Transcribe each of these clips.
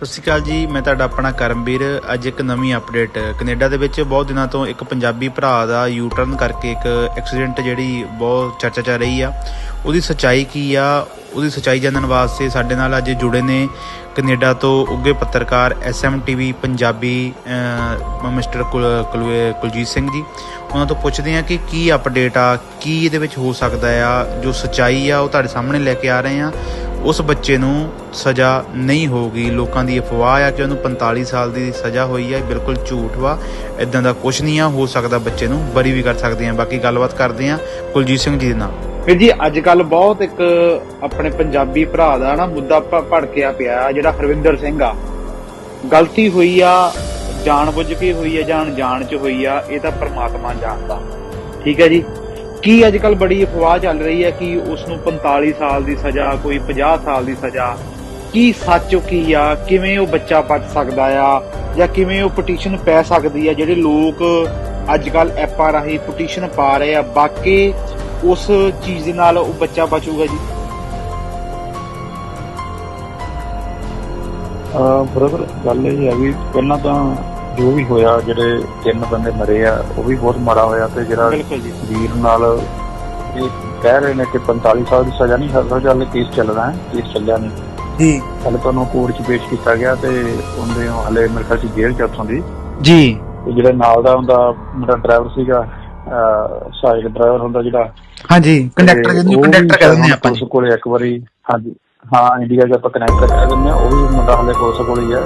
ਸਤਿ ਸ਼੍ਰੀ ਅਕਾਲ ਜੀ, ਮੈਂ ਤੁਹਾਡਾ ਆਪਣਾ ਕਰਮਵੀਰ। ਅੱਜ ਇੱਕ ਨਵੀਂ ਅਪਡੇਟ ਕੈਨੇਡਾ ਦੇ ਵਿੱਚ ਬਹੁਤ ਦਿਨਾਂ ਤੋਂ ਇੱਕ ਪੰਜਾਬੀ ਭਰਾ ਦਾ ਯੂ ਟਰਨ ਕਰਕੇ ਇੱਕ ਐਕਸੀਡੈਂਟ ਜਿਹੜੀ ਬਹੁਤ ਚਰਚਾ ਚ ਰਹੀ ਆ। ਉਹਦੀ ਸੱਚਾਈ ਕੀ ਆ? ਉਹਦੀ ਸੱਚਾਈ ਜਾਣਨ ਵਾਸਤੇ ਸਾਡੇ ਨਾਲ ਅੱਜ ਜੁੜੇ ਨੇ ਕੈਨੇਡਾ ਤੋਂ ਉੱਗੇ ਪੱਤਰਕਾਰ ਐਸਐਮਟੀਵੀ ਪੰਜਾਬੀ ਮਿਸਟਰ ਕੁਲ- ਕੁਲਵੇ- ਕੁਲਜੀਤ ਸਿੰਘ ਜੀ। ਉਹਨਾਂ ਤੋਂ ਪੁੱਛਦੇ ਆ ਕਿ ਕੀ ਅਪਡੇਟ ਆ? ਕੀ ਇਹਦੇ ਵਿੱਚ ਹੋ ਸਕਦਾ ਆ? ਜੋ ਸੱਚਾਈ ਆ, ਉਹ ਤੁਹਾਡੇ ਸਾਹਮਣੇ ਲੈ ਕੇ ਆ ਰਹੇ ਆ ਉਸ ਬੱਚੇ ਨੂੰ ਸਜ਼ਾ ਨਹੀਂ ਹੋਊਗੀ। ਲੋਕਾਂ ਦੀ ਅਫਵਾਹ ਆ ਕਿ ਉਹਨੂੰ 45 ਸਾਲ ਦੀ ਸਜ਼ਾ ਹੋਈ ਹੈ ਬਿਲਕੁਲ ਝੂਠ ਵਾ। ਇਦਾਂ ਦਾ ਕੁਝ ਨਹੀਂ ਆ। ਹੋ ਸਕਦਾ ਬੱਚੇ ਨੂੰ ਬਰੀ ਵੀ ਕਰ ਸਕਦੇ ਆ। ਬਾਕੀ ਗੱਲਬਾਤ ਕਰਦੇ ਆ ਕੁਲਜੀਤ ਸਿੰਘ ਜੀ ਦੇ ਨਾਲ। ਫਿਰ ਜੀ ਅੱਜ ਕੱਲ ਬਹੁਤ ਇੱਕ ਆਪਣੇ ਪੰਜਾਬੀ ਭਰਾ ਦਾ ਨਾ ਮੁੱਦਾ ਭੜਕਿਆ ਪਿਆ ਜਿਹੜਾ ਹਰਵਿੰਦਰ ਸਿੰਘ ਆ। ਗਲਤੀ ਹੋਈ ਆ ਜਾਣ ਬੁੱਝ ਕੇ ਹੋਈ ਆ ਜਾਂ ਅਣਜਾਣ ਚ ਹੋਈ ਆ, ਇਹ ਤਾਂ ਪ੍ਰਮਾਤਮਾ ਜਾਣਦਾ। ਠੀਕ ਹੈ ਜੀ? ਕੀ ਅੱਜ ਕੱਲ ਬੜੀ ਅਫਵਾਹ ਚੱਲ ਰਹੀ ਹੈ ਕਿ ਉਸ ਨੂੰ 45 ਸਾਲ ਦੀ ਸਜ਼ਾ, ਕੋਈ 50 ਸਾਲ ਦੀ ਸਜ਼ਾ, ਕੀ ਸੱਚ ਕੀ ਆ? ਕਿਵੇਂ ਉਹ ਬੱਚਾ ਬਚ ਸਕਦਾ ਆ? ਜਾਂ ਕਿਵੇਂ ਉਹ ਪਟੀਸ਼ਨ ਪੈ ਸਕਦੀ ਆ? ਜਿਹੜੇ ਲੋਕ ਅੱਜ ਕੱਲ ਐਪਾਂ ਰਾਹੀਂ ਪਟੀਸ਼ਨ ਪਾ ਰਹੇ ਆ, ਬਾਕੀ ਉਸ ਚੀਜ਼ ਦੇ ਨਾਲ ਉਹ ਬੱਚਾ ਬਚੂਗਾ ਜੀ? ਬ੍ਰਦਰ, ਗੱਲ ਇਹ ਹੈ ਵੀ ਪਹਿਲਾਂ ਤਾਂ ਜੋ ਵੀ ਹੋਇਆ ਜਿਹੜੇ ਤਿੰਨ ਬੰਦੇ ਮਰੇ ਆ ਉਹ ਵੀ ਬਹੁਤ ਮਾੜਾ ਹੋਇਆ ਤੇ ਜਿਹੜਾ ਵੀਰ ਨਾਲ ਇਹ ਕਹਿ ਰਹੇ ਨੇ ਕਿ 45 ਸਾਲ ਦੀ ਸਜ਼ਾ ਨਹੀਂ ਹਰ ਚੱਲ ਕੇਸ ਚੱਲਣਾ ਹੈ ਕੇਸ ਚੱਲਿਆ ਨਹੀਂ। ਜੀ। ਹਲੇ ਤੁਹਾਨੂੰ ਕੋਰਟ 'ਚ ਪੇਸ਼ ਕੀਤਾ ਗਿਆ ਤੇ ਉਹਦੇ ਹਲੇ ਮੇਰੇ ਖਿਆਲ 'ਚ ਜੇਲ੍ਹ 'ਚ ਉੱਥੋਂ ਦੀ। ਜੀ। ਤੇ ਜਿਹੜਾ ਨਾਲ ਦਾ ਉਹਦਾ ਮੁੰਡਾ ਡਰਾਈਵਰ ਸੀਗਾ ਸਾਈਡ ਡਰਾਈਵਰ ਹੁੰਦਾ ਜਿਹੜਾ। ਹਾਂਜੀ ਕੰਡਕਟਰ ਜਿਹਨੂੰ ਕੰਡਕਟਰ ਕਹਿੰਦੇ ਆ ਆਪਾਂ ਪੁਲਿਸ ਕੋਲੇ ਇੱਕ ਵਾਰੀ ਹਾਂਜੀ। ਹਾਂ ਇੰਡੀਆ 'ਚ ਆਪਾਂ ਕਨੈਕਟ ਕਰ ਦਿੰਦੇ ਆ ਉਹ ਵੀ ਮੁੰਡਾ ਹਲੇ ਪੁਲਿਸ ਕੋਲ ਹੀ ਹੈ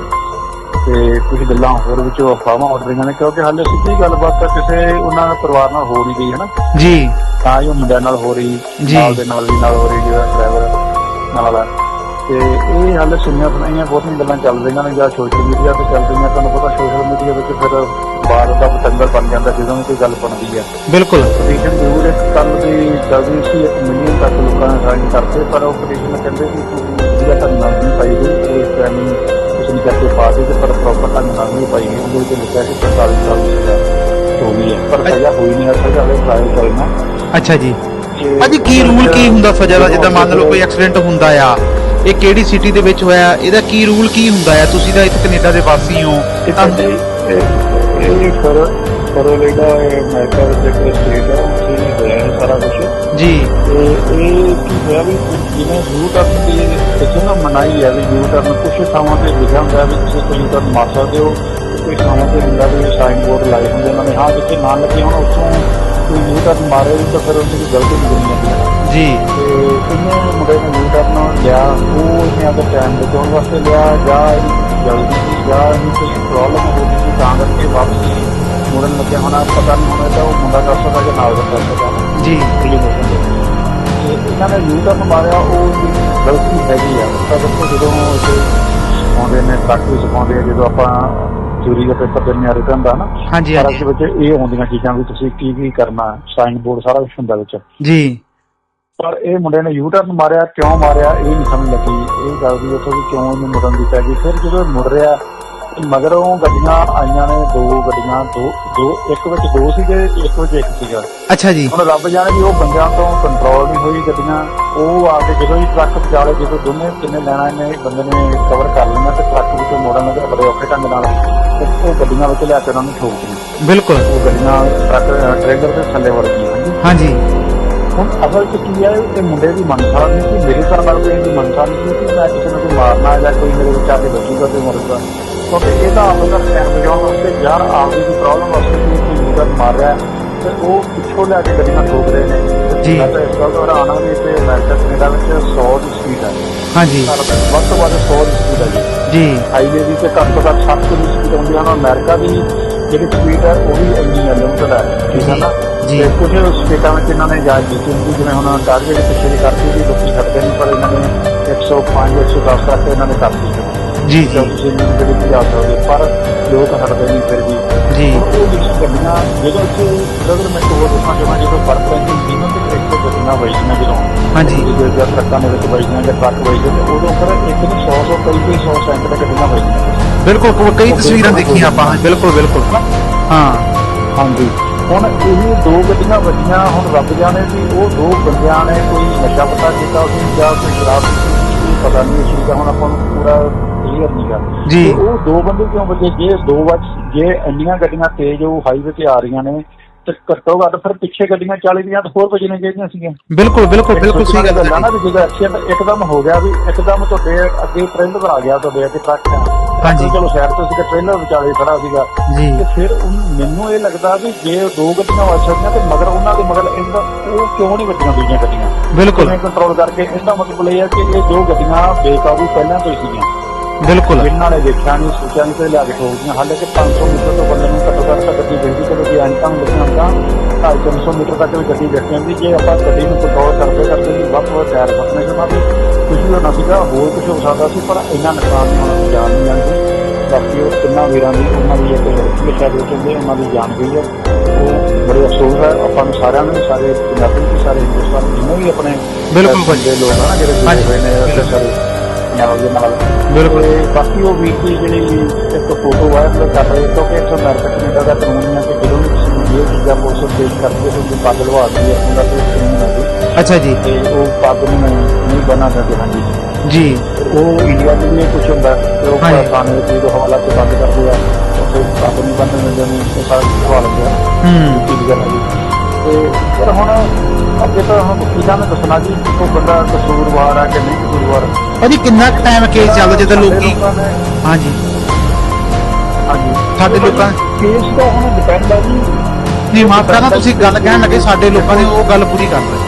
ਤੇ ਕੁਝ ਗੱਲਾਂ ਹੋਰ ਵਿੱਚੋਂ ਅਫਵਾਹਾਂ ਉੱਡ ਰਹੀਆਂ ਨੇ ਕਿਉਂਕਿ ਹਾਲੇ ਸਿੱਧੀ ਗੱਲਬਾਤ ਤਾਂ ਕਿਸੇ ਉਹਨਾਂ ਦੇ ਪਰਿਵਾਰ ਨਾਲ ਹੋ ਨਹੀਂ ਗਈ ਹੈ ਨਾ ਜੀ। ਤਾਂ ਹੀ ਉਹ ਮੁੰਡਿਆਂ ਨਾਲ ਹੋ ਰਹੀ। ਨਾਲ ਦੇ ਨਾਲ ਵੀ ਨਾਲ ਹੋ ਰਹੀ ਜਿਹੜਾ ਡਰਾਈਵਰ ਨਾਲ ਆ। ਤੇ ਇਹ ਹਾਲੇ ਸੁਣੀਆਂ ਸੁਣਾਈਆਂ ਬਹੁਤੀਆਂ ਗੱਲਾਂ ਚੱਲ ਰਹੀਆਂ ਨੇ ਜਾਂ ਸੋਸ਼ਲ ਮੀਡੀਆ ਤੇ ਚੱਲ ਰਹੀਆਂ ਤੁਹਾਨੂੰ ਪਤਾ ਸੋਸ਼ਲ ਮੀਡੀਆ ਵਿੱਚ ਫਿਰ ਬਾਹਰ ਦਾ ਪਤੰਗਰ ਬਣ ਜਾਂਦਾ ਜਦੋਂ ਕੋਈ ਗੱਲ ਬਣਦੀ ਹੈ ਬਿਲਕੁਲ। ਪਟੀਸ਼ਨ ਜ਼ਰੂਰ ਇੱਕ ਕੱਲ ਦੀ ਚੱਲਦੀ ਸੀ ਇੱਕ ਮਿਲੀਅਨ ਤੱਕ ਲੋਕਾਂ ਨੇ ਸਾਈਨ ਕਰਤੇ ਪਰ ਉਹ ਪਟੀਸ਼ਨ ਕਹਿੰਦੇ ਕਿ ਤੁਸੀਂ ਜਿਹੜਾ ਤਾਂ ਨਾਮ ਨਹੀਂ ਪਾਈ ਗਈ ਉਹ ਟਾਈਮ ਤੁਸੀਂ ਕਰਕੇ ਪਾ ਦੇ ਤੇ ਪਰ ਪ੍ਰੋਪਰ ਢੰਗ ਨਾਲ ਨਹੀਂ ਪਾਈ ਗਈ ਉਹਦੇ ਵਿੱਚ ਲਿਖਿਆ ਕਿ 45 ਸਾਲ ਦੀ ਸਜ਼ਾ ਹੋ ਗਈ ਹੈ ਪਰ ਸਜ਼ਾ ਹੋਈ ਨਹੀਂ ਹੈ ਸਜ਼ਾ ਟਰਾਈ ਕਰਨਾ ਅੱਛਾ ਜੀ ਭਾਜੀ ਕੀ ਰੂਲ ਕੀ ਹੁੰਦਾ ਸਜ਼ਾ ਦਾ ਜਿੱਦਾਂ ਮੰਨ ਲਓ ਕੋਈ ਐਕਸੀਡੈਂਟ ਹੁੰਦਾ ਆ ਇਹ ਕਿਹੜੀ ਸਿਟੀ ਦੇ ਵਿੱਚ ਹੋਇਆ ਇਹਦਾ ਕੀ ਰੂਲ ਕੀ ਹੁੰਦਾ ਆ ਤੁਸੀਂ ਤਾਂ ਇੱਥੇ ਕੈਨੇਡਾ ਦੇ ਵਾਸੀ ਹੋ ਇਹ ਸਰ ਫਲੋਰੀਡਾ ਅਮਰੀਕਾ ਵਿੱਚ ਇੱਕ ਸਟੇਟ ਹੈ ਉੱਥੇ ਹੀ ਹੋਇਆ ਸਾਰਾ ਕੁਝ ਜੀ। ਤੇ ਇਹ ਕੀ ਹੋਇਆ ਵੀ ਜਿਵੇਂ ਯੂ ਟਰਨ ਦੀ ਕਿਸੇ ਨਾ ਮਨਾਈ ਹੈ ਵੀ ਯੂ ਟਰਨ ਕੁਝ ਥਾਵਾਂ ਤੇ ਲਿਖਿਆ ਹੁੰਦਾ ਵੀ ਤੁਸੀਂ ਕੋਈ ਟਰਨ ਮਾਰ ਸਕਦੇ ਹੋ ਤੇ ਕੋਈ ਥਾਵਾਂ ਤੇ ਹੁੰਦਾ ਵੀ ਸਾਈਨ ਬੋਰਡ ਲਾਏ ਹੁੰਦੇ ਉਹਨਾਂ ਨੇ। ਹਾਂ ਜਿੱਥੇ ਨਾ ਲੱਗੇ ਹੁਣ ਉੱਥੋਂ ਕੋਈ ਯੂ ਟਰਨ ਮਾਰੇ ਤਾਂ ਫਿਰ ਉਹਦੀ ਕੋਈ ਗਲਤੀ ਨਹੀਂ ਬਣੀ ਜਾਂਦੀ ਹੈ ਜੀ। ਤੇ ਕਿੰਨੇ ਮੁੰਡੇ ਨੇ ਯੂ ਟਰਨ ਲਿਆ ਉਹ ਇਹਨਾਂ ਦਾ ਟਾਈਮ ਬਚਾਉਣ ਵਾਸਤੇ ਲਿਆ ਜਾਂ ਇਹਨੂੰ ਜਲਦੀ ਸੀ ਜਾਂ ਇਹਨੂੰ ਕੋਈ ਪ੍ਰੋਬਲਮ ਹੋ ਗਈ ਤਾਂ ਕਰਕੇ ਵਾਪਸੀ ਮੁੜਨ ਲੱਗਿਆ ਹੋਣਾ ਪਤਾ ਨਹੀਂ ਹੋਣਾ ਤਾਂ ਉਹ ਮੁੰਡਾ ਕਰ ਸਕਦਾ ਜਾਂ ਨਾਲ ਦਾ ਕਰ ਸਕਦਾ। ਜੀ। ਮੌਸਮ ਦੇ ਤੇ ਇਹਨਾਂ ਨੇ ਯੂ ਟਰਨ ਮਾਰਿਆ ਉਹ ਵੀ ਗਲਤੀ ਹੈਗੀ ਆ ਤਾਂ ਦੇਖੋ ਜਦੋਂ ਇੱਥੇ ਆਉਂਦੇ ਨੇ ਟਰੱਕ ਵਿੱਚ ਪਾਉਂਦੇ ਆ ਜਦੋਂ ਆਪਾਂ ਚੋਰੀ ਦਾ ਪੇਪਰ ਦਿੰਦੇ ਆ ਰਿਟਰਨ ਦਾ ਨਾ। ਹਾਂਜੀ ਸਾਰਾ ਹਾਂਜੀ ਕੁਝ ਵਿੱਚ ਇਹ ਹੁੰਦੀਆਂ ਚੀਜ਼ਾਂ ਵੀ ਤੁਸੀਂ ਕੀ ਕੀ ਕਰਨਾ ਸਾਈਨ ਬੋਰਡ ਸਾਰਾ ਕੁਝ ਹੁੰਦਾ ਵਿੱਚ। ਜੀ। ਪਰ ਇਹ ਮੁੰਡੇ ਨੇ ਯੂ ਟਰਨ ਮਾਰਿਆ ਕਿਉਂ ਮਾਰਿਆ ਇਹ ਨਹੀਂ ਸਮਝ ਲੱਗੀ। ਇਹ ਗੱਲ ਦੀ ਉੱਥੋਂ ਵੀ ਕਿਉਂ ਇਹਨੂੰ ਮੁੜਨ ਦੀ ਪੈ ਗਈ ਫਿਰ ਜਦੋਂ ਮੁੜ ਰਿਹਾ ਮਗਰੋਂ ਗੱਡੀਆਂ ਆਈਆਂ ਨੇ ਦੋ ਗੱਡੀਆਂ ਦੋ ਦੋ ਇੱਕ ਵਿੱਚ ਦੋ ਸੀਗੇ ਇੱਕ ਵਿੱਚ ਇੱਕ ਸੀਗਾ। ਅੱਛਾ ਜੀ। ਹੁਣ ਰੱਬ ਜਾਣੇ ਵੀ ਉਹ ਬੰਦਿਆਂ ਤੋਂ ਕੰਟਰੋਲ ਨਹੀਂ ਹੋਈ ਗੱਡੀਆਂ। ਉਹ ਆ ਕੇ ਜਦੋਂ ਹੀ ਟਰੱਕ ਵਿਚਾਲੇ ਜਦੋਂ ਦੋਨੇ ਕਿੰਨੇ ਲੈਣਾ ਇਹਨੇ ਬੰਦੇ ਨੇ ਕਵਰ ਕਰ ਲੈਣਾ ਤੇ ਟਰੱਕ ਵਿੱਚੋਂ ਮੋੜਨ ਲੱਗਾ ਬੜੇ ਔਖੇ ਢੰਗ ਨਾਲ। ਉਹ ਗੱਡੀਆਂ ਵਿੱਚ ਲਿਆ ਕੇ ਉਹਨਾਂ ਨੂੰ ਠੋਕ ਦਿੱਤੀ। ਬਿਲਕੁਲ। ਉਹ ਗੱਡੀਆਂ ਟਰੱਕ ਟ੍ਰੇਲਰ ਦੇ ਥੱਲੇ ਵੜ ਗਈਆਂ ਹਾਂਜੀ। ਹੁਣ ਅਸਲ ਚ ਕੀ ਹੈ ਇਹ ਮੁੰਡੇ ਦੀ ਮਨਸਾ ਨਹੀਂ ਕਿ ਮੇਰੇ ਨਾਲ ਕੋਈ ਇਹਦੀ ਮਨਸਾ ਨਹੀਂ ਸੀ ਕਿ ਮੈਂ ਕਿਸੇ ਨੂੰ ਮਾਰਨਾ ਜਾਂ ਕੋਈ ਮੇਰੇ ਵਿੱਚ ਆ ਕੇ ਬਚੂਗਾ ਤੇ ਮਰੂਗਾ। ਕਿਉਂਕਿ ਇਹਦਾ ਆਪਣਾ ਟਾਈਮ ਬਚਾਉਣ ਵਾਸਤੇ ਜਾਂ ਆਪਦੀ ਦੀ ਪ੍ਰੋਬਲਮ ਵਾਸਤੇ ਕੋਈ ਮਾਰ ਰਿਹਾ ਤੇ ਉਹ ਪਿੱਛੋਂ ਲੈ ਕੇ ਗੱਡੀਆਂ ਠੋਕ ਰਹੇ ਨੇ। ਜੀ। ਮੈਂ ਤਾਂ ਇਸ ਗੱਲ ਤੋਂ ਹੈਰਾਨ ਹਾਂ ਵੀ ਇੱਥੇ ਅਮਰੀਕਾ ਕੈਨੇਡਾ ਵਿੱਚ 100 ਦੀ ਸਪੀਡ ਹੈ ਹਾਂਜੀ। ਵਿੱਚ ਵੱਧ ਤੋਂ ਵੱਧ 100 ਦੀ ਸਪੀਡ ਹੈ ਜੀ। ਜੀ। ਹਾਈਵੇ ਦੀ ਤੇ ਘੱਟ ਤੋਂ ਘੱਟ 60 ਦੀ ਸਪੀਡ ਹੁੰਦੀ ਹੈ ਨਾ ਅਮਰੀਕਾ ਦੀ ਜਿਹੜੀ ਸਪੀਡ ਹੈ ਉਹ ਵੀ ਇੰਨੀ ਹੈ ਲਿਮਟਡ ਹੈ ਠੀਕ ਹੈ ਨਾ? ਜੀ। ਤੇ ਕੁਝ ਸਟੇਟਾਂ ਵਿੱਚ ਇਹਨਾਂ ਨੇ ਇਜਾਜ਼ਤ ਦਿੱਤੀ ਹੁੰਦੀ ਜਿਵੇਂ ਹੁਣ ਕਾਰਗੇ ਦੇ ਪਿੱਛੇ ਦੀ ਕਰਤੀ ਸੀ ਲੋਕੀ ਛੱਡਦੇ ਨਹੀਂ ਪਰ ਇਹਨਾਂ ਨੇ 105 110 ਤੱਕ ਇਹਨਾਂ ਨੇ ਕਰਤੀ ਸੀ ਜੀ। ਜੋ ਜੀ ਤੁਸੀਂ ਇਹਨਾਂ ਦੇ ਵਿੱਚ ਜਾ ਸਕਦੇ ਪਰ ਲੋਕ ਹਟਦੇ ਨਹੀਂ ਫਿਰ ਵੀ। ਜੀ। ਹੁਣ ਉਹ ਜਿਹੜੀਆਂ ਗੱਡੀਆਂ ਜਦੋਂ ਹੋਰ ਪੈਂਦੀ ਤੇ ਗੱਡੀਆਂ ਵਜਦੀਆਂ ਹਾਂਜੀ। ਟਰੱਕਾਂ ਦੇ ਵਿੱਚ ਵਜਦੀਆਂ ਜਾਂ ਟਰੱਕ ਵਜਦੇ ਤੇ ਉਦੋਂ ਫਿਰ ਇੱਕ ਨੂੰ 100 100 ਕਈ ਕਈ 100 ਸੈਂਕੜੇ ਗੱਡੀਆਂ ਵਜਦੀਆਂ ਬਿਲਕੁਲ ਕਈ ਤਸਵੀਰਾਂ ਦੇਖੀਆਂ ਆਪਾਂ। ਬਿਲਕੁਲ ਬਿਲਕੁਲ। ਹਾਂ। ਹਾਂਜੀ। ਹੁਣ ਇਹ ਦੋ ਗੱਡੀਆਂ ਵੱਜੀਆਂ ਹੁਣ ਰੱਬ ਜਾਣੇ ਵੀ ਉਹ ਦੋ ਬੰਦਿਆਂ ਨੇ ਕੋਈ ਨਸ਼ਾ ਪਤਾ ਕੀਤਾ ਸੀ ਜਾਂ ਕੋਈ ਸ਼ਰਾਬ ਪੀਤੀ ਸੀ ਨਹੀਂ ਚੀਜ਼ ਦਾ ਹੁਣ ਆਪਾਂ ਨੂੰ ਪੂਰਾ ਕਲੀਅਰ ਨਹੀਂ ਗਾ। ਜੀ। ਉਹ ਦੋ ਬੰਦੇ ਕਿਉਂ ਵੱਜੇ? ਜੇ ਦੋ ਵੱਜ ਜੇ ਇੰਨੀਆਂ ਗੱਡੀਆਂ ਤੇਜ਼ ਉਹ ਹਾਈਵੇ ਤੇ ਆ ਰਹੀਆਂ ਨੇ ਤੇ ਘੱਟੋ ਘੱਟ ਫਿਰ ਪਿੱਛੇ ਗੱਡੀਆਂ 40 ਦੀਆਂ ਤਾਂ ਹੋਰ ਵੱਜਣੀਆਂ ਚਾਹੀਦੀਆਂ ਸੀਗੀਆਂ। ਬਿਲਕੁਲ ਬਿਲਕੁਲ ਬਿਲਕੁਲ ਸਹੀ ਗੱਲ ਹੈ ਨਾ ਵੀ ਜਦੋਂ ਐਕਸੀਡੈਂਟ ਇੱਕਦਮ ਹੋ ਗਿਆ ਵੀ ਇੱਕਦਮ ਤੁਹਾਡੇ ਅੱਗੇ ਟ੍ਰੇਲਰ ਆ ਗਿਆ ਤੁਹਾਡੇ ਅੱਗੇ ਟਰੱਕ ਹਾਂਜੀ। ਚਲੋ ਸਾਈਡ ਤੋਂ ਸੀਗਾ ਟ੍ਰੇਲਰ ਵਿਚਾਲੇ ਖੜਾ ਸੀਗਾ। ਜੀ। ਤੇ ਫਿਰ ਮੈਨੂੰ ਇਹ ਲੱਗਦਾ ਵੀ ਜੇ ਦੋ ਗੱਡੀਆਂ ਵੱਜ ਸਕਦੀਆਂ ਤੇ ਮਗਰ ਉਹਨਾਂ ਦੇ ਮਗਰ ਇਹਦਾ ਉਹ ਕਿਉਂ ਨਹੀਂ ਵੱਜੀਆਂ ਦੂਜੀਆਂ ਗੱਡੀਆਂ? ਬਿਲਕੁਲ। ਕੰਟਰੋਲ ਕਰਕੇ ਇਹਦਾ ਮਤਲਬ ਇਹ ਹੈ ਕਿ ਇਹ ਦੋ ਗੱਡੀਆਂ ਬੇਕਾਬੂ ਪਹਿਲਾਂ ਤੋਂ ਹੀ ਸੀਗੀਆਂ। ਬਿਲਕੁਲ। ਜਿਨ੍ਹਾਂ ਨੇ ਦੇਖਿਆ ਨਹੀਂ ਸੋਚਿਆ ਨਹੀਂ ਤੇ ਲਿਆ ਕੇ ਠੋਕਦੀਆਂ ਹਾਲੇ ਕਿ 500 ਮੀਟਰ ਤੋਂ ਬੰਦੇ ਨੂੰ ਘੱਟੋ ਘੱਟ ਤਾਂ ਗੱਡੀ ਦੇਖਦੀ ਚਲੋ ਜੇ ਅੰਤਾਂ ਨੂੰ ਲੱਗੀਆਂ ਹੁੰਦਾ 250 ਮੀਟਰ ਤੱਕ ਵੀ ਗੱਡੀ ਦੇਖੀ ਜਾਂਦੀ ਜੇ ਆਪਾਂ ਗੱਡੀ ਨੂੰ ਕੰਟਰੋਲ ਕਰਦੇ ਕਰਦੇ ਵੀ ਵੱਧ ਤੋਂ ਵੱਧ ਟਾਇਰ ਫਸਣੇ ਸੀ ਵੀ ਕੁਝ ਵੀ ਹੋਣਾ ਸੀਗਾ ਹੋਰ ਕੁਝ ਹੋ ਸਕਦਾ ਸੀ ਪਰ ਇੰਨਾ ਨੁਕਸਾਨ ਨਹੀਂ ਹੋਣਾ ਜਾਨ ਨਹੀਂ ਜਾਂਦੀ। ਬਾਕੀ ਉਹ ਤਿੰਨਾਂ ਵੀਰਾਂ ਦੀ ਉਹਨਾਂ ਦੀ ਇੱਕ ਲੜਕੀ ਉਹ ਕਹਿੰਦੇ ਉਹਨਾਂ ਦੀ ਜਾਨ ਗਈ ਹੈ। ਉਹ ਬੜੇ ਅਫਸੋਸ ਹੈ ਆਪਾਂ ਨੂੰ ਸਾਰਿਆਂ ਨੂੰ ਸਾਰੇ ਪੰਜਾਬੀ ਸਾਰੇ ਹਿੰਦੁਸਤਾਨ ਦੇ ਜਿੰਨੇ ਵੀ ਆਪਣੇ ਬਿਲਕੁਲ ਭਾਜੀ। ਦੇ ਲੋਕ ਹਨ ਜਿਹੜੇ ਹੋਏ ਨੇ ਸਾਰੇ ਪੰਜਾਬ ਦੇ ਨਾਲ। ਬਿਲਕੁਲ। ਬਾਕੀ ਉਹ ਵੀਰ ਦੀ ਜਿਹੜੀ ਇੱਕ ਫੋਟੋ ਵਾਇਰਲ ਕਰ ਰਹੇ ਕਿਉਂਕਿ ਇੱਥੇ ਅਮਰੀਕਾ ਕੈਨੇਡਾ ਦਾ ਕਾਨੂੰਨ ਹੈ ਕਿ ਜਦੋਂ ਵੀ ਨੂੰ ਇਹ ਚੀਜ਼ਾਂ ਪੁਲਿਸ ਪੇਸ਼ ਕਰਦੀ ਹੈ ਤਾਂ ਉਹਦੀ ਪੱਗ ਲਵਾ ਦਿੰਦੀ ਹੈ ਉਹਦਾ ਕੋਈ ਕਾਨੂੰਨ ਹੈ ਜੀ। ਅੱਛਾ ਜੀ। ਤੇ ਉਹ ਪੱਗ ਨੂੰ ਨਹੀਂ ਬਣਾ ਸਕਦੇ ਹਾਂਜੀ। ਜੀ। ਤੇ ਉਹ ਇੰਡੀਆ ਦੇ ਵੀ ਕੁਝ ਹੁੰਦਾ ਹੈ ਤੇ ਉਹ। ਥਾਣੇ ਦੇ ਜੋ ਹਵਾਲਾ ਤੇ ਬੰਦ ਕਰਦੇ ਆ। ਉੱਥੇ ਪੱਗ ਨਹੀਂ ਬੰਨ੍ਹਨ ਦਿੰਦੇ ਨੇ ਉਹ ਸਾਰਾ ਲੈਂਦੇ ਆ। ਹੂੰ। ਕੀ ਗੱਲ ਹੈ ਜੀ ਤੇ ਪਰ ਹੁਣ ਅੱਗੇ ਤਾਂ ਹੁਣ ਵਕੀਲਾਂ ਨੇ ਦੱਸਣਾ ਜੀ ਕਿ ਕੋਈ ਬੰਦਾ ਕਸੂਰਵਾਰ ਆ ਕਿ ਨਹੀਂ ਕਸੂਰਵਾਰ? ਭਾਜੀ ਕਿੰਨਾ ਟਾਈਮ ਕੇਸ ਚੱਲਦਾ ਜਦੋਂ ਲੋਕੀ ਹਾਂਜੀ। ਹਾਂਜੀ। ਸਾਡੇ ਲੋਕਾਂ- ਕੇਸ ਦਾ ਹੁਣ ਡਿਪੈਂਡ ਹੈ ਜੀ। ਨਹੀਂ ਮਾਫ ਕਰਨਾ ਤੁਸੀਂ ਗੱਲ ਕਹਿਣ ਲੱਗੇ ਸਾਡੇ ਲੋਕਾਂ ਦੀ ਉਹ ਗੱਲ ਪੂਰੀ ਕਰ ਲਓ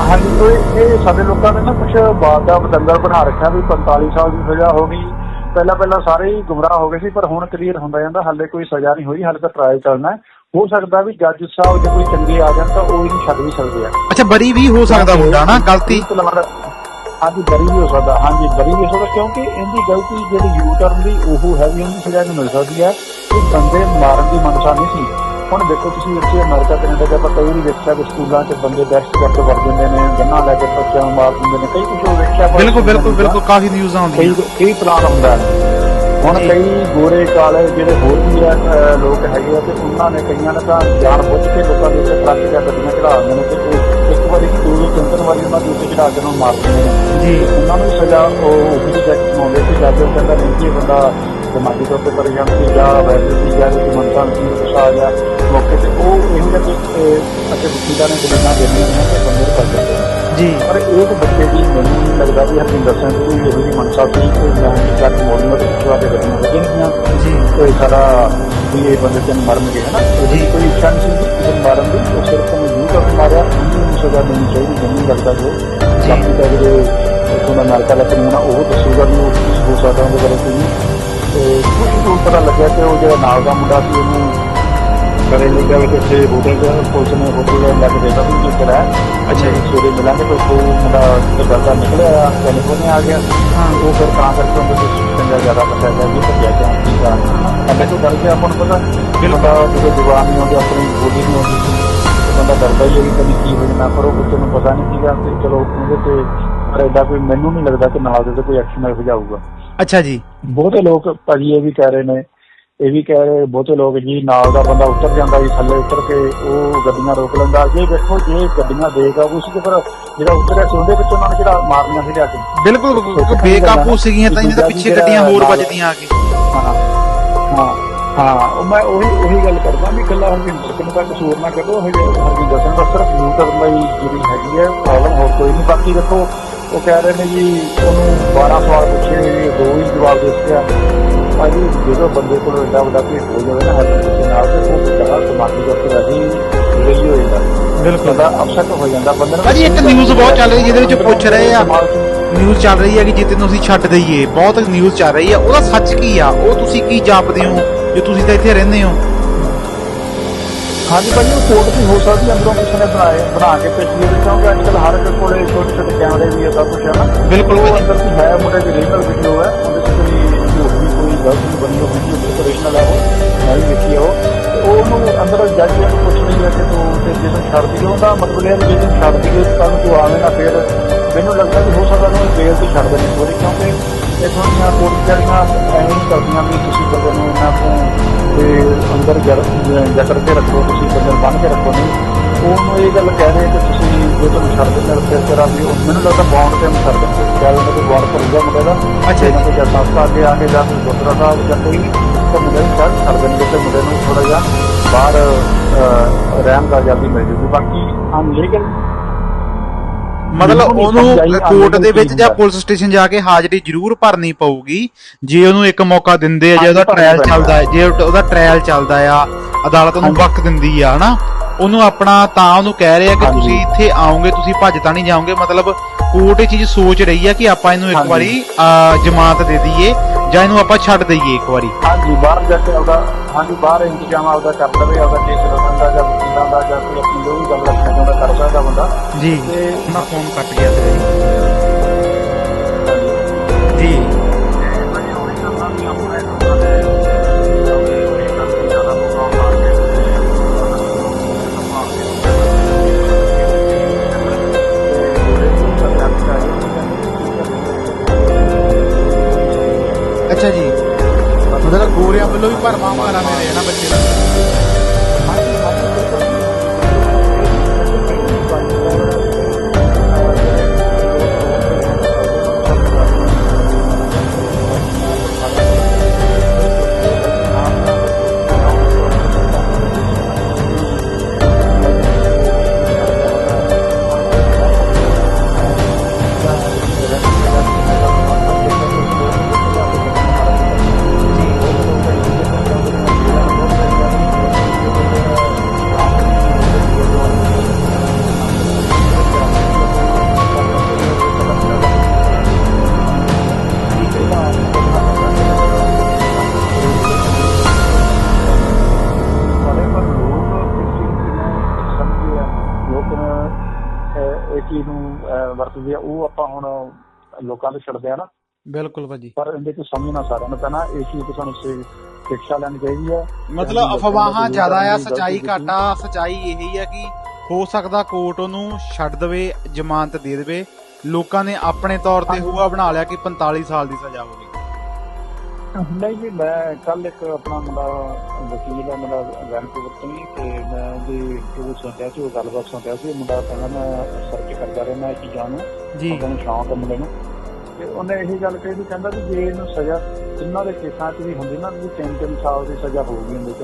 ਹਾਂਜੀ ਉਹ ਇਹ ਸਾਡੇ ਲੋਕਾਂ ਨੇ ਨਾ ਕੁਝ ਬਾਤ ਦਾ ਬਦੰਦਰ ਬਣਾ ਰੱਖਿਆ ਵੀ 45 ਸਾਲ ਦੀ ਸਜ਼ਾ ਹੋ ਗਈ। ਪਹਿਲਾਂ ਪਹਿਲਾਂ ਸਾਰੇ ਹੀ ਗੁੰਮਰਾਹ ਹੋ ਗਏ ਸੀ ਪਰ ਹੁਣ ਕਲੀਅਰ ਹੁੰਦਾ ਜਾਂਦਾ ਹਾਲੇ ਕੋਈ ਸਜ਼ਾ ਨਹੀਂ ਹੋਈ ਹਾਲੇ ਤਾਂ ਟਰਾਇਲ ਚੱਲਣਾ ਹੈ। ਹੋ ਸਕਦਾ ਵੀ ਜੱਜ ਸਾਹਿਬ ਜੇ ਕੋਈ ਚੰਗੇ ਆ ਜਾਣ ਤਾਂ ਉਹ ਇਹਨੂੰ ਛੱਡ ਵੀ ਸਕਦੇ ਆ। ਅੱਛਾ ਬਰੀ ਵੀ ਹੋ ਸਕਦਾ ਮੁੰਡਾ ਨਾ ਗਲਤੀ। ਇਸ ਤੋਂ ਇਲਾਵਾ ਹਾਂਜੀ ਬਰੀ ਵੀ ਹੋ ਸਕਦਾ ਹਾਂਜੀ ਬਰੀ ਵੀ ਹੋ ਸਕਦਾ ਕਿਉਂਕਿ ਇਹਦੀ ਗਲਤੀ ਜਿਹੜੀ ਯੂ ਟਰਨ ਦੀ ਉਹ ਹੈ ਵੀ ਉਹਨੂੰ ਸਜ਼ਾ ਨਹੀਂ ਮਿਲ ਸਕਦੀ ਹੈ ਕਿ ਬੰਦੇ ਮਾਰਨ ਦੀ ਮਨਸਾ ਨਹੀਂ ਸੀ। ਹੁਣ ਦੇਖੋ ਤੁਸੀਂ ਇੱਥੇ ਅਮਰੀਕਾ ਕੈਨੇਡਾ ਦੇ ਆਪਾਂ ਕਈ ਵਾਰੀ ਵੇਖਿਆ ਕਿ ਸਕੂਲਾਂ 'ਚ ਬੰਦੇ ਡੈਸਕ ਕਰਕੇ ਵੜ ਜਾਂਦੇ ਨੇ ਗੰਨਾ ਲੈ ਕੇ ਬੱਚਿਆਂ ਨੂੰ ਮਾਰ ਦਿੰਦੇ ਨੇ ਕਈ ਕੁਝ ਵੇਖਿਆ ਬਿਲਕੁਲ ਬਿਲਕੁਲ ਬਿਲਕੁਲ ਕਾਫੀ ਨਿਊਜ਼ ਆਉਂਦੀਆਂ। ਕਈ ਕਈ ਪਲਾਨ ਹੁੰਦਾ। ਹੈ ਹੁਣ। ਕਈ ਗੋਰੇ ਕਾਲੇ ਜਿਹੜੇ ਹੋਰ ਵੀ ਆ, ਲੋਕ ਹੈਗੇ ਆ ਤੇ ਉਹਨਾਂ ਨੇ ਕਈਆਂ ਨੇ ਤਾਂ ਜਾਣ ਬੁੱਝ ਕੇ ਲੋਕਾਂ ਦੇ ਉੱਤੇ ਟਰੱਕ ਜਾਂ ਗੱਡੀਆਂ ਚੜਾ ਦਿੰਦੇ ਨੇ ਤੇ ਇੱਕ ਵਾਰੀ ਕਿ ਤਿੰਨ ਤਿੰਨ ਵਾਰੀ ਉਹਨਾਂ ਦੇ ਉੱਤੇ ਚੜਾ ਕੇ ਉਹਨਾਂ ਨੂੰ ਮਾਰ ਦਿੰਦੇ ਨੇ ਜੀ ਉਹਨਾਂ ਨੂੰ ਸਜ਼ਾ ਉਹ ਉਹੀ ਜੱਜ ਸੁਣਾਉਂਦੇ ਸੀ ਜੱਜ ਉਹ ਕਹਿੰਦਾ ਨਹੀਂ ਕਿ ਬੰਦਾ ਦਿਮਾਗੀ ਤੌਰ ਤੇ ਪਰੇਸ਼ਾਨ ਸੀ ਜਾਂ ਵੈਸੇ ਸੀ ਜਾਂ ਕੋਈ ਮਨਸਾ ਨਹੀਂ ਕੁਛ ਆ ਗਿਆ ਮੌਕੇ ਤੇ ਉਹ ਇਹੋ ਜਿਹਾ ਕਿ ਅਤੇ ਵਕੀਲਾਂ ਨੇ ਦਲੀਲਾਂ ਦੇਣੀਆਂ ਨੇ ਤੇ ਬੰਦੇ ਨੂੰ ਕਰ ਦਿੰਦੇ ਨੇ। ਜੀ। ਪਰ ਇਹ ਤਾਂ ਬੱਚੇ ਦੀ ਮੈਨੂੰ ਲੱਗਦਾ ਵੀ ਹਰਜਿੰਦਰ ਸਿੰਘ ਦੀ ਇਹੋ ਜਿਹੀ ਮਨਸਾ ਸੀ ਕਿ ਮੈਂ ਜੱਟ ਦੇ ਪਿਛਵਾ ਦੇ ਗੱਡੀਆਂ ਵੱਜਣਗੀਆਂ ਜੀ। ਕੋਈ ਸਾਰਾ ਵੀ ਇਹ ਬੰਦੇ ਤੇ ਮਰਨਗੇ ਹਨਾ? ਉਹਦੀ ਜੀ। ਕੋਈ ਇੱਛਾ ਨਹੀਂ ਸੀ ਕਿ ਮਾਰਨ ਦੀ ਉਹ ਸਿਰਫ ਉਹਨੂੰ ਯੂਜ਼ ਕਰ ਮਾਰਿਆ। ਉਹਨੂੰ ਸਜ਼ਾ ਦੇਣੀ ਚਾਹੀਦੀ ਮੈਨੂੰ ਲੱਗਦਾ ਜੋ। ਬਾਕੀ ਤਾਂ ਜਿਹੜੇ ਦਾ ਅਮਰੀਕਾ ਦਾ ਕਾਨੂੰਨ ਉਹ ਦੱਸੂਗਾ ਵੀ ਉਹ ਕੀ ਹੋ ਸਕਦਾ ਉਹਦੇ ਬਾਰੇ ਕੀ ਨਹੀਂ। ਤੇ ਕੁਝ ਨੂੰ ਪਤਾ ਲੱਗਿਆ ਕਿ ਉਹ ਜਿਹੜਾ ਨਾਲ ਦਾ ਮੁੰਡਾ ਸੀ ਉਹਨੂੰ ਕਰੇ ਲੈ ਗਿਆ ਕਿ ਇੱਥੇ ਹੋਟਲ ਦਾ ਪੁਲਿਸ ਨੇ ਹੋਟਲ ਦਾ ਲੱਗ ਦੇਦਾ ਵੀ ਕੀ ਕਰਾ ਅੱਛਾ ਜੀ। ਸਵੇਰੇ ਮਿਲਾਂਗੇ ਕੋਈ ਕੋਈ ਮੁੰਡਾ ਦਰਦਾ ਨਿਕਲਿਆ ਕੈਲੀਫੋਰਨੀਆ ਆ ਗਿਆ। ਹਾਂ। ਉਹ ਫਿਰ ਤਾਂ ਕਰਕੇ ਉਹਦੇ ਤੇ ਚੰਗਾ ਜ਼ਿਆਦਾ ਪਤਾ ਗਿਆ ਵੀ ਭੱਜਿਆ ਕਿਉਂ ਕੀ ਕਾਰਨ ਅੱਗੇ ਤੋਂ ਡਰ ਕੇ ਆਪਾਂ ਨੂੰ ਪਤਾ। ਬਿਲਕੁਲ। ਜਦੋਂ ਜਵਾਨ ਨਹੀਂ ਹੁੰਦੀ ਆਪਣੀ ਬੋਡੀ ਨਹੀਂ ਹੁੰਦੀ ਤੇ ਬੰਦਾ ਡਰਦਾ ਹੀ ਹੈ ਕਿ ਕਦੀ ਕੀ ਹੋ ਜਾਣਾ ਪਰ ਉਹ ਬੱਚੇ ਨੂੰ ਪਤਾ ਨਹੀਂ ਸੀਗਾ ਤੇ ਚਲੋ ਉਹਦੇ ਤੇ ਪਰ ਏਦਾਂ ਕੋਈ ਮੈਨੂੰ ਨਹੀਂ ਲੱਗਦਾ ਕਿ ਨਾਲ ਦੇ ਤੇ ਕੋਈ ਐਕਸ਼ਨ ਹੋ ਜਾਊਗਾ ਅੱਛਾ ਜੀ। ਬਹੁਤੇ ਲੋਕ ਭਾਜੀ ਇਹ ਵੀ ਕਹਿ ਰਹੇ ਨੇ ਇਹ ਵੀ ਕਹਿ ਰਹੇ ਬਹੁਤੇ ਲੋਕ ਜੀ ਨਾਲ ਦਾ ਬੰਦਾ ਉੱਤਰ ਜਾਂਦਾ ਜੀ ਥੱਲੇ ਉੱਤਰ ਕੇ ਉਹ ਗੱਡੀਆਂ ਰੋਕ ਲੈਂਦਾ। ਜੇ ਦੇਖੋ ਜੇ ਗੱਡੀਆਂ ਦੇਗਾ ਉਸ ਤੇ ਫਿਰ ਜਿਹੜਾ ਉੱਤਰਿਆ ਸੀ ਉਹਦੇ ਵਿੱਚ ਉਹਨਾਂ ਨੇ ਜਿਹੜਾ ਮਾਰਨੀਆਂ ਸੀ ਲਿਆ ਕੇ। ਬਿਲਕੁਲ ਬਿਲਕੁਲ। ਬੇਕਾਬੂ ਸੀਗੀਆਂ ਤਾਂ ਇਹਨਾਂ ਦੇ ਪਿੱਛੇ ਗੱਡੀਆਂ ਹੋਰ ਵੱਜਦੀਆਂ ਆ ਕੇ। ਹਾਂ ਹਾਂ ਹਾਂ। ਉਹ ਮੈਂ ਉਹੀ ਉਹੀ ਗੱਲ ਕਰਦਾ ਵੀ ਇਕੱਲਾ ਹਰਵਿੰਦਰ ਸਿੰਘ ਦਾ ਕਸੂਰ ਨਾ ਕੱਢੋ ਹਜੇ ਹਰਵਿੰਦਰ ਸਿੰਘ ਦਾ ਸਿਰਫ ਯੂ ਟਰਨ ਲਈ ਜਿਹੜੀ ਹੈਗੀ ਹੈ ਪ੍ਰੋਬਲਮ ਹੋਰ ਕੋਈ ਨਹੀਂ। ਬਾਕੀ ਦੇਖੋ ਉਹ ਕਹਿ ਰਹੇ ਨੇ ਜੀ ਉਹਨੂੰ 12 ਸਵਾਲ ਪੁੱਛੇ ਜੀ, ਦੋ ਹੀ ਜਵਾਬ ਦੇ ਸਕਿਆ ਭਾਜੀ ਜਦੋਂ ਬੰਦੇ ਕੋਲ ਏਡਾ ਵੱਡਾ ਭੇਟ ਹੋ ਜਾਵੇ ਨਾ ਹਰ ਕਿਸੇ ਨਾਲ ਤੇ ਉਹ ਬੜਾ ਦਿਮਾਗੀ ਤੌਰ ਤੇ ਹੀ ਰਹੀ ਹੋ ਜਾਂਦਾ। ਬਿਲਕੁਲ। ਬੰਦਾ ਅਪਸੈਟ ਹੋ ਜਾਂਦਾ ਬੰਦੇ ਨੂੰ ਭਾਜੀ, ਇੱਕ news ਬਹੁਤ ਚੱਲ ਰਹੀ ਜਿਹਦੇ ਵਿੱਚ ਪੁੱਛ ਰਹੇ ਆ। ਨਿਊਜ਼ ਚੱਲ ਰਹੀ ਹੈ ਕਿ ਜਿੱਤੇ ਨੂੰ ਅਸੀਂ ਛੱਡ ਦਈਏ। ਬਹੁਤ ਨਿਊਜ਼ ਚੱਲ ਰਹੀ ਹੈ। ਉਹਦਾ ਸੱਚ ਕੀ ਆ? ਉਹ ਤੁਸੀਂ ਕੀ ਜਾਪਦੇ ਹੋ? ਜੇ ਤੁਸੀਂ ਤਾਂ ਇੱਥੇ ਰਹਿੰਦੇ ਹੋ। ਹਾਂਜੀ ਭਾਈ ਉਹ ਕੋਡ ਵੀ ਹੋ ਸਕਦੀ ਅੰਦਰੋਂ ਕਿਸੇ ਨੇ ਬਣਾਏ ਬਣਾ ਕੇ ਭੇਜੀ ਹੈ ਕਿਉਂਕਿ ਅੱਜ ਕੱਲ੍ਹ ਹਰ ਇੱਕ ਕੋਲੇ ਛੋਟੇ ਛੋਟੇ ਵੀ ਸਭ ਕੁਝ ਹੈ ਨਾ? ਬਿਲਕੁਲ ਉਹ। ਅੰਦਰ ਦੀ ਹੈ ਮੁੰਡੇ ਦੀ ਰੀਜਨਲ ਵੀਡੀਓ ਹੈ ਉਹਦੇ 'ਚ ਕੋਈ ਝੂਠ ਵੀ ਕੋਈ ਗਲਤ ਬਣੀ ਉਹ ਵੀਡੀਓ ਪ੍ਰੋਫੈਸ਼ਨਲ ਹੈ ਉਹ ਮੈਂ ਵੀ ਦੇਖੀ ਹੈ ਉਹ। ਉਹ ਉਹਨੂੰ ਅੰਦਰ ਜੱਜ ਨੂੰ ਪੁੱਛ ਰਹੀ ਹੈ ਕਿ ਤੂੰ ਤੇ ਜੇ ਤੂੰ ਛੱਡ ਉਹਦਾ ਮਤਲਬ ਇਹ ਕਿ ਜੇ ਤੂੰ ਛੱਡ ਤਾਂ ਤੂੰ ਆਵੇਂ ਨਾ ਫਿਰ ਮੈਨੂੰ ਲੱਗਦਾ ਕਿ ਹੋ ਸਕਦਾ ਉਹਨੂੰ ਜੇਲ੍ਹ ਤੋਂ ਛੱਡ ਦੇਣੀ ਪੂਰੀ ਕਿਉਂਕਿ ਇਹ ਐਵੇਂ ਹੀ ਕਰਦੀਆਂ ਵੀ ਤੁਸੀਂ ਬੰਦੇ ਨੂੰ ਇਹਨਾਂ ਤੋਂ ਤੇ ਅੰਦਰ ਜਕੜ ਕੇ ਰੱਖੋ ਤੁਸੀਂ ਬੰਦੇ ਨੂੰ ਬੰਨ੍ਹ ਕੇ ਰੱਖੋ ਨਹੀਂ। ਉਹਨੂੰ ਇਹ ਗੱਲ ਕਹਿ ਰਹੇ ਕਿ ਤੁਸੀਂ ਜੇ ਤੁਹਾਨੂੰ ਛੱਡ ਦਿੰਦੇ ਫਿਰ ਤੇਰਾ ਵੀ ਉਹ- ਮੈਨੂੰ ਲੱਗਦਾ ਬੌਂਡ ਤੇ ਉਹਨੂੰ ਛੱਡ ਦਿੰਦੇ ਚੱਲ ਉਹਨੇ ਕੋਈ ਬੌਂਡ ਭਰੂਗਾ ਮੁੰਡੇ ਦਾ। ਅੱਛਾ ਜੀ। ਕੋਈ ਜਾਂ ਸੰਸਥਾ ਅੱਗੇ ਆ ਕੇ ਜਾਂ ਕੋਈ ਗੁਰਦੁਆਰਾ ਸਾਹਿਬ ਜਾਂ ਕੋਈ ਤਾਂ ਮੁੰਡੇ ਨੂੰ ਛੱਡ ਛੱਡ ਦੇਣਗੇ ਤੇ ਮੁੰਡੇ ਨੂੰ ਥੋੜਾ ਜਿਹਾ ਬਾਹਰ ਰਹਿਣ ਦਾ ਆਜ਼ਾਦੀ ਮਿਲ ਜੂਗੀ। ਬਾਕੀ ਅਨਲੀਗਲ ਮਤਲਬ ਉਹਨੂੰ ਕੋਰਟ ਦੇ ਵਿੱਚ ਜਾਂ। ਪੁਲਿਸ ਸਟੇਸ਼ਨ ਜਾ ਕੇ ਹਾਜ਼ਰੀ ਜ਼ਰੂਰ ਭਰਨੀ ਪਊਗੀ ਜੇ ਉਹਨੂੰ ਇੱਕ ਮੌਕਾ ਦਿੰਦੇ ਆ ਜੇ ਉਹਦਾ ਟ੍ਰਾਇਲ ਚੱਲਦਾ ਹੈ ਜੇ ਉਹ- ਉਹਦਾ ਟ੍ਰਾਇਲ ਚੱਲਦਾ ਆ ਅਦਾਲਤ ਹਾਂਜੀ। ਵਕਤ ਦਿੰਦੀ ਆ ਹਨਾ ਉਹਨੂੰ ਆਪਣਾ ਤਾਂ ਉਹਨੂੰ ਕਹਿ ਰਹੇ ਕਿ। ਤੁਸੀਂ ਇੱਥੇ ਆਓਗੇ ਤੁਸੀਂ ਭੱਜ ਤਾਂ ਨਹੀਂ ਜਾਓਗੇ ਮਤਲਬ ਕੋਰਟ ਇਹ ਚੀਜ਼ ਸੋਚ ਰਹੀ ਆ ਕਿ ਆਪਾਂ ਇਹਨੂੰ ਇੱਕ। ਵਾਰੀ ਜ਼ਮਾਨਤ ਦੇ ਦਈਏ ਜਾਂ ਇਹਨੂੰ ਆਪਾਂ ਛੱਡ ਦਈਏ ਇੱਕ ਵਾਰੀ ਹਾਂਜੀ ਬਾਹਰ ਜਾ ਕੇ ਆਪਦਾ ਹਾਂਜੀ ਬਾਹਰ ਇੰਤਜ਼ਾਮ ਆਪਦਾ ਕਰ ਲਵੇ ਆਪਦਾ ਕੇਸ ਲੜਨ ਦਾ ਜਾਂ ਵਕੀਲਾਂ ਦਾ ਜਾਂ ਜੀ। ਤੇ ਉਹਨਾਂ ਫੋਨ ਕੱਟ ਗਿਆ ਸੀ ਜੀ। ਅੱਛਾ ਜੀ। ਮਤਲਬ ਗੋਰਿਆਂ ਵੱਲੋਂ ਵੀ ਭਰਮਾ ਮਾਰਾ ਮੇਰੇ ਨਾ ਬੱਚੇ ਦਾ। ਚੀਜ਼ ਨੂੰ ਵਰਤਦੇ ਆ ਉਹ ਆਪਾਂ ਹੁਣ ਲੋਕਾਂ ਦੇ ਛੱਡਦੇ ਆ ਨਾ। ਬਿਲਕੁਲ ਭਾਜੀ। ਪਰ ਇਹਦੇ ਚ ਸਮਝਣਾ ਸਾਰਿਆਂ ਨੂੰ ਪੈਣਾ ਇਹ ਚੀਜ਼ ਤੋਂ ਸਾਨੂੰ ਸਿੱਖਿਆ ਲੈਣੀ ਚਾਹੀਦੀ ਆ। ਮਤਲਬ ਅਫਵਾਹਾਂ ਜ਼ਿਆਦਾ ਆ ਸਚਾਈ ਘੱਟ ਆ ਸਚਾਈ ਇਹੀ ਆ ਕਿ ਹੋ ਸਕਦਾ ਕੋਰਟ ਉਹਨੂੰ ਛੱਡ ਦੇਵੇ ਜ਼ਮਾਨਤ ਦੇ ਦੇਵੇ। ਲੋਕਾਂ ਨੇ ਆਪਣੇ ਤੌਰ ਤੇ ਹੂਆ ਬਣਾ ਲਿਆ ਕਿ 45 ਸਾਲ ਦੀ ਸਜ਼ਾ ਹੋਵੇ। ਨਹੀਂ ਜੀ ਮੈਂ ਕੱਲ ਇੱਕ ਆਪਣਾ ਮੁੰਡਾ ਵਕੀਲ ਹੈ ਮੇਰਾ ਵੈਨਕੂਵਰ ਤੋਂ ਹੀ ਤੇ ਮੈਂ ਉਹਦੀ ਉਹ ਸੁਣਿਆ ਸੀ ਉਹ ਗੱਲਬਾਤ ਸੁਣਿਆ ਸੀ ਮੁੰਡਾ ਕਹਿੰਦਾ ਮੈਂ ਸਰਚ ਕਰਦਾ ਰਿਹਾ ਮੈਂ ਇਹ ਚੀਜ਼ਾਂ ਨੂੰ ਜੀ ਉਹਨਾਂ ਸ਼ੌਂਕ ਹੈ ਮੁੰਡੇ ਨੂੰ। ਤੇ ਉਹਨੇ ਇਹੀ ਗੱਲ ਕਹੀ ਸੀ ਕਹਿੰਦਾ ਵੀ ਜੇ ਇਹਨੂੰ ਸਜ਼ਾ ਤਿੰਨਾਂ ਦੇ ਕੇਸਾਂ 'ਚ ਵੀ ਹੁੰਦੀ ਨਾ ਵੀ ਤਿੰਨ ਤਿੰਨ ਸਾਲ ਦੀ ਸਜ਼ਾ ਹੋਊਗੀ ਇਹਦੇ 'ਚ